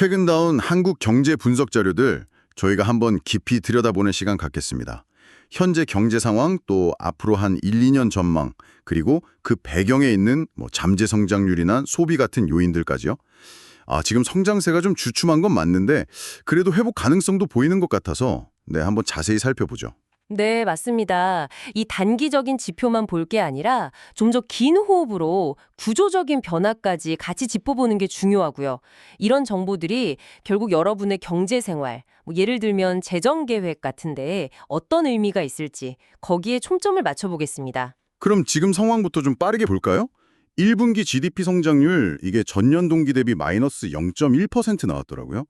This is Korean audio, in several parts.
최근 나온 한국 경제 분석 자료들 저희가 한번 깊이 들여다보는 시간 갖겠습니다. 현재 경제 상황 또 앞으로 한 1, 2년 전망 그리고 그 배경에 있는 뭐 잠재 성장률이나 소비 같은 요인들까지요. 아, 지금 성장세가 좀 주춤한 건 맞는데 그래도 회복 가능성도 보이는 것 같아서 네, 한번 자세히 살펴보죠. 네, 맞습니다. 이 단기적인 지표만 볼 게 아니라 좀 더 긴 호흡으로 구조적인 변화까지 같이 짚어보는 게 중요하고요. 이런 정보들이 결국 여러분의 경제 생활, 뭐 예를 들면 재정 계획 같은데 어떤 의미가 있을지 거기에 초점을 맞춰보겠습니다. 그럼 지금 상황부터 좀 빠르게 볼까요? 1분기 GDP 성장률 이게 전년 동기 대비 마이너스 0.1% 나왔더라고요.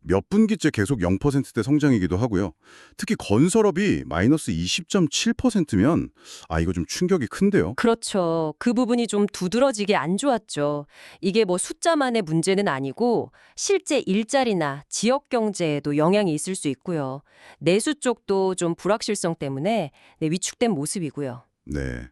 몇 분기째 계속 0%대 성장이기도 하고요. 특히 건설업이 마이너스 20.7%면 아 이거 좀 충격이 큰데요. 그렇죠. 그 부분이 좀 두드러지게 안 좋았죠. 이게 뭐 숫자만의 문제는 아니고 실제 일자리나 지역 경제에도 영향이 있을 수 있고요. 내수 쪽도 좀 불확실성 때문에 네, 위축된 모습이고요. 네.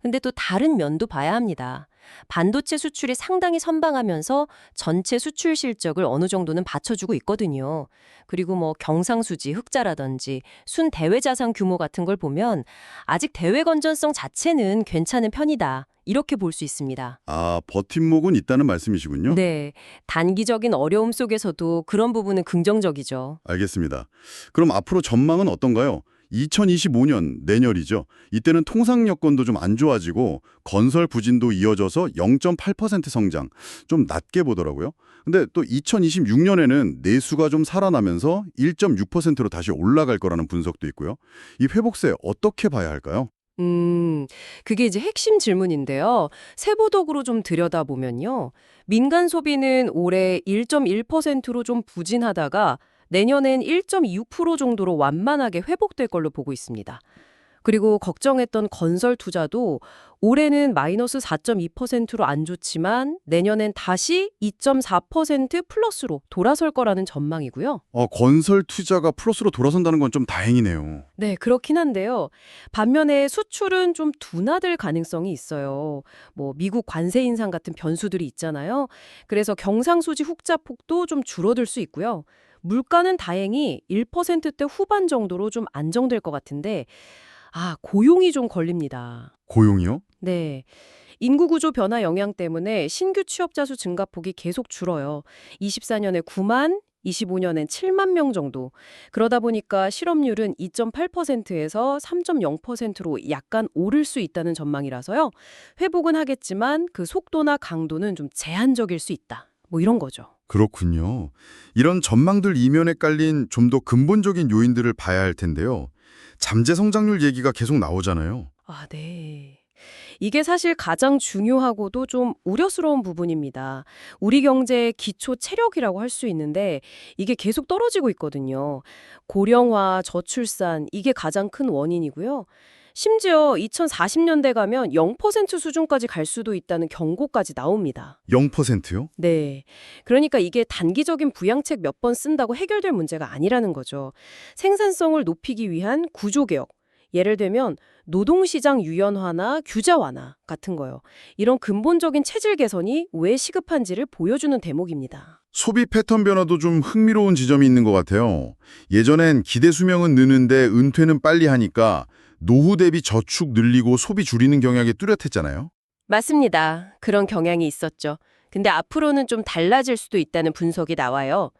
근데 또 다른 면도 봐야 합니다. 반도체 수출이 상당히 선방하면서 전체 수출 실적을 어느 정도는 받쳐주고 있거든요. 그리고 뭐 경상수지, 흑자라든지 순 대외 자산 규모 같은 걸 보면 아직 대외 건전성 자체는 괜찮은 편이다. 이렇게 볼 수 있습니다. 아 버팀목은 있다는 말씀이시군요. 네. 단기적인 어려움 속에서도 그런 부분은 긍정적이죠. 알겠습니다. 그럼 앞으로 전망은 어떤가요? 2025년 내년이죠. 이때는 통상 여건도 좀 안 좋아지고 건설 부진도 이어져서 0.8% 성장. 좀 낮게 보더라고요. 근데 또 2026년에는 내수가 좀 살아나면서 1.6%로 다시 올라갈 거라는 분석도 있고요. 이 회복세 어떻게 봐야 할까요? 음, 그게 이제 핵심 질문인데요. 세부적으로 좀 들여다보면요. 민간 소비는 올해 1.1%로 좀 부진하다가 내년엔 1.26% 정도로 완만하게 회복될 걸로 보고 있습니다. 그리고 걱정했던 건설 투자도 올해는 마이너스 4.2%로 안 좋지만 내년엔 다시 2.4% 플러스로 돌아설 거라는 전망이고요. 어, 건설 투자가 플러스로 돌아선다는 건 좀 다행이네요. 네, 그렇긴 한데요. 반면에 수출은 좀 둔화될 가능성이 있어요. 뭐 미국 관세 인상 같은 변수들이 있잖아요. 그래서 경상수지 흑자 폭도 좀 줄어들 수 있고요. 물가는 다행히 1%대 후반 정도로 좀 안정될 것 같은데 아, 고용이 좀 걸립니다. 고용이요? 네. 인구 구조 변화 영향 때문에 신규 취업자 수 증가폭이 계속 줄어요. 24년에 9만, 25년엔 7만 명 정도. 그러다 보니까 실업률은 2.8%에서 3.0%로 약간 오를 수 있다는 전망이라서요. 회복은 하겠지만 그 속도나 강도는 좀 제한적일 수 있다. 뭐 이런 거죠. 그렇군요. 이런 전망들 이면에 깔린 좀 더 근본적인 요인들을 봐야 할 텐데요. 잠재 성장률 얘기가 계속 나오잖아요. 아, 네. 이게 사실 가장 중요하고도 좀 우려스러운 부분입니다. 우리 경제의 기초 체력이라고 할 수 있는데 이게 계속 떨어지고 있거든요. 고령화, 저출산, 이게 가장 큰 원인이고요. 심지어 2040년대 가면 0% 수준까지 갈 수도 있다는 경고까지 나옵니다. 0%요? 네. 그러니까 이게 단기적인 부양책 몇 번 쓴다고 해결될 문제가 아니라는 거죠. 생산성을 높이기 위한 구조개혁. 예를 들면 노동시장 유연화나 규제 완화 같은 거요. 이런 근본적인 체질 개선이 왜 시급한지를 보여주는 대목입니다. 소비 패턴 변화도 좀 흥미로운 지점이 있는 것 같아요. 예전엔 기대 수명은 느는데 은퇴는 빨리 하니까 노후 대비 저축 늘리고 소비 줄이는 경향이 뚜렷했잖아요. 맞습니다. 그런 경향이 있었죠. 근데 앞으로는 좀 달라질 수도 있다는 분석이 나와요.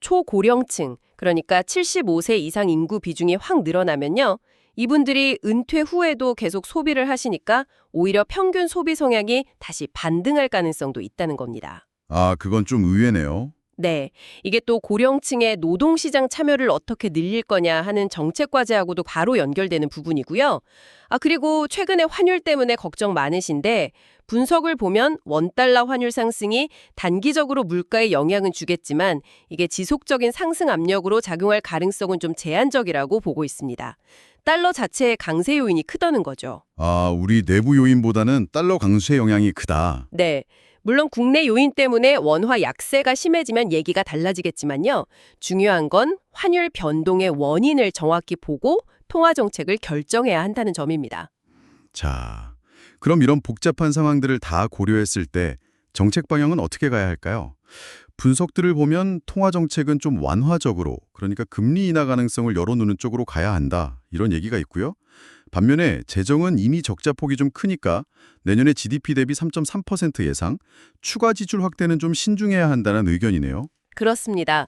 초고령층, 그러니까 75세 이상 인구 비중이 확 늘어나면요. 이분들이 은퇴 후에도 계속 소비를 하시니까 오히려 평균 소비 성향이 다시 반등할 가능성도 있다는 겁니다. 아, 그건 좀 의외네요. 네. 이게 또 고령층의 노동시장 참여를 어떻게 늘릴 거냐 하는 정책 과제하고도 바로 연결되는 부분이고요. 아, 그리고 최근에 환율 때문에 걱정 많으신데 분석을 보면 원달러 환율 상승이 단기적으로 물가에 영향은 주겠지만 이게 지속적인 상승 압력으로 작용할 가능성은 좀 제한적이라고 보고 있습니다. 달러 자체의 강세 요인이 크다는 거죠. 아, 우리 내부 요인보다는 달러 강수의 영향이 크다. 네. 물론 국내 요인 때문에 원화 약세가 심해지면 얘기가 달라지겠지만요. 중요한 건 환율 변동의 원인을 정확히 보고 통화 정책을 결정해야 한다는 점입니다. 자, 그럼 이런 복잡한 상황들을 다 고려했을 때 정책 방향은 어떻게 가야 할까요? 분석들을 보면 통화 정책은 좀 완화적으로 그러니까 금리 인하 가능성을 열어놓는 쪽으로 가야 한다 이런 얘기가 있고요. 반면에 재정은 이미 적자 폭이 좀 크니까 내년에 GDP 대비 3.3% 예상, 추가 지출 확대는 좀 신중해야 한다는 의견이네요. 그렇습니다.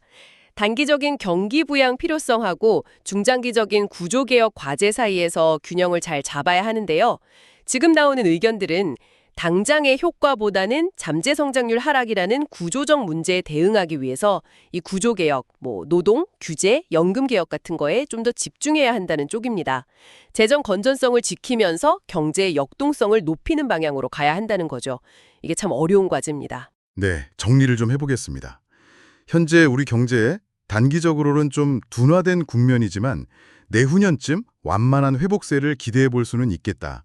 단기적인 경기 부양 필요성하고 중장기적인 구조개혁 과제 사이에서 균형을 잘 잡아야 하는데요. 지금 나오는 의견들은 당장의 효과보다는 잠재 성장률 하락이라는 구조적 문제에 대응하기 위해서 이 구조 개혁, 뭐 노동, 규제, 연금 개혁 같은 거에 좀 더 집중해야 한다는 쪽입니다. 재정 건전성을 지키면서 경제의 역동성을 높이는 방향으로 가야 한다는 거죠. 이게 참 어려운 과제입니다. 네, 정리를 좀 해보겠습니다. 현재 우리 경제에 단기적으로는 좀 둔화된 국면이지만 내후년쯤 완만한 회복세를 기대해 볼 수는 있겠다.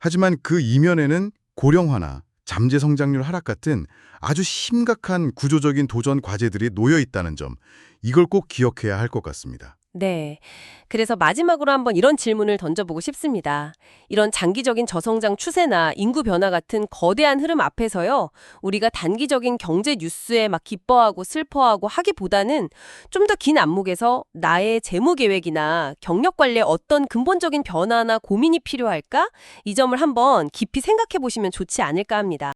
하지만 그 이면에는 고령화나 잠재 성장률 하락 같은 아주 심각한 구조적인 도전 과제들이 놓여 있다는 점, 이걸 꼭 기억해야 할 것 같습니다. 네. 그래서 마지막으로 한번 이런 질문을 던져보고 싶습니다. 이런 장기적인 저성장 추세나 인구 변화 같은 거대한 흐름 앞에서요, 우리가 단기적인 경제 뉴스에 막 기뻐하고 슬퍼하고 하기보다는 좀 더 긴 안목에서 나의 재무 계획이나 경력 관리에 어떤 근본적인 변화나 고민이 필요할까? 이 점을 한번 깊이 생각해 보시면 좋지 않을까 합니다.